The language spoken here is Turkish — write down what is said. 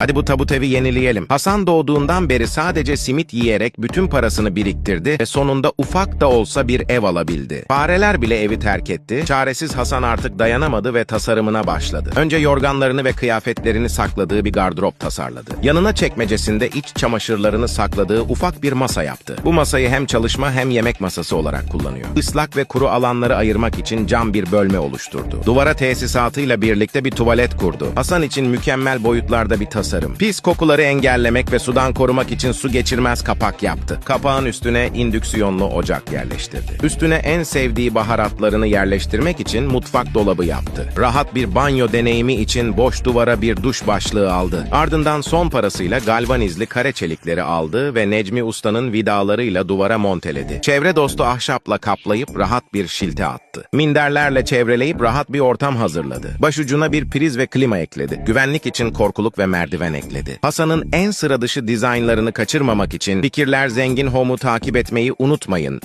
Hadi bu tabut evi yenileyelim. Hasan doğduğundan beri sadece simit yiyerek bütün parasını biriktirdi ve sonunda ufak da olsa bir ev alabildi. Fareler bile evi terk etti. Çaresiz Hasan artık dayanamadı ve tasarımına başladı. Önce yorganlarını ve kıyafetlerini sakladığı bir gardırop tasarladı. Yanına çekmecesinde iç çamaşırlarını sakladığı ufak bir masa yaptı. Bu masayı hem çalışma hem yemek masası olarak kullanıyor. Islak ve kuru alanları ayırmak için cam bir bölme oluşturdu. Duvara tesisatıyla birlikte bir tuvalet kurdu. Hasan için mükemmel boyutlarda bir tasarım. Pis kokuları engellemek ve sudan korumak için su geçirmez kapak yaptı. Kapağın üstüne indüksiyonlu ocak yerleştirdi. Üstüne en sevdiği baharatlarını yerleştirmek için mutfak dolabı yaptı. Rahat bir banyo deneyimi için boş duvara bir duş başlığı aldı. Ardından son parasıyla galvanizli kare çelikleri aldı ve Necmi Usta'nın vidalarıyla duvara monteledi. Çevre dostu ahşapla kaplayıp rahat bir şilte attı. Minderlerle çevreleyip rahat bir ortam hazırladı. Başucuna bir priz ve klima ekledi. Güvenlik için korkuluk ve merdiven ekledi. Hasan'ın en sıra dışı dizaynlarını kaçırmamak için Fikirler Zengin Home'u takip etmeyi unutmayın.